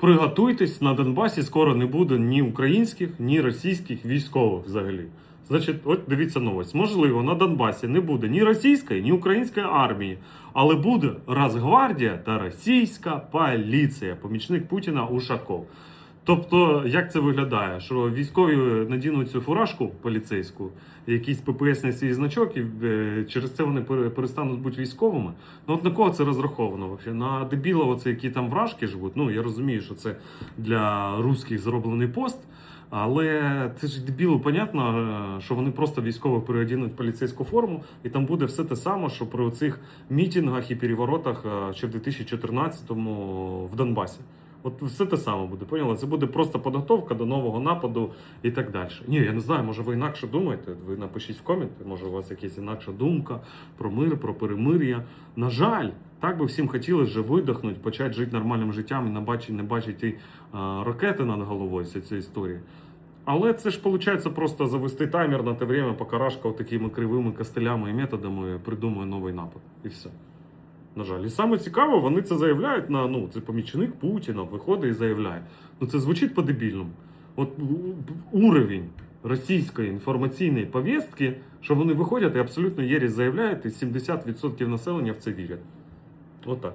Приготуйтесь, на Донбасі скоро не буде ні українських, ні російських військових взагалі. Значить, от дивіться новость. Можливо, на Донбасі не буде ні російської, ні української армії, але буде Росгвардія та російська поліція, помічник Путіна Ушаков. Тобто, як це виглядає? Що військові надінуть цю фуражку поліцейську, якийсь ППСний свій значок, і е, через це вони перестануть бути військовими. Ну от на кого це розраховано? На дебілов, оце, які там вражки живуть. Ну я розумію, що це для русських зроблений пост. Але це ж дебілу, понятно, е, що вони просто військово переодінуть поліцейську форму, і там буде все те саме, що при цих мітингах і переворотах е, ще в 2014-му в Донбасі. От все те саме буде, поняли? Це буде просто підготовка до нового нападу і так далі. Ні, я не знаю, може ви інакше думаєте. Ви напишіть в коменти, може у вас якась інакша думка про мир, про перемир'я. На жаль, так би всім хотілося вже видихнути, почати жити нормальним життям і не бачити, не бачити а, ракети над головою з цієї історії. Але це ж виходить просто завести таймер на те время, поки Рашка такими кривими костелями і методами придумує новий напад. І все. На жаль, і саме цікаво, вони це заявляють на ну, це помічник Путіна, виходить і заявляє. Ну це звучить по-дебільному. От уровень російської інформаційної повістки, що вони виходять і абсолютно єрі заявляють, і 70% населення в це вірять. Отак.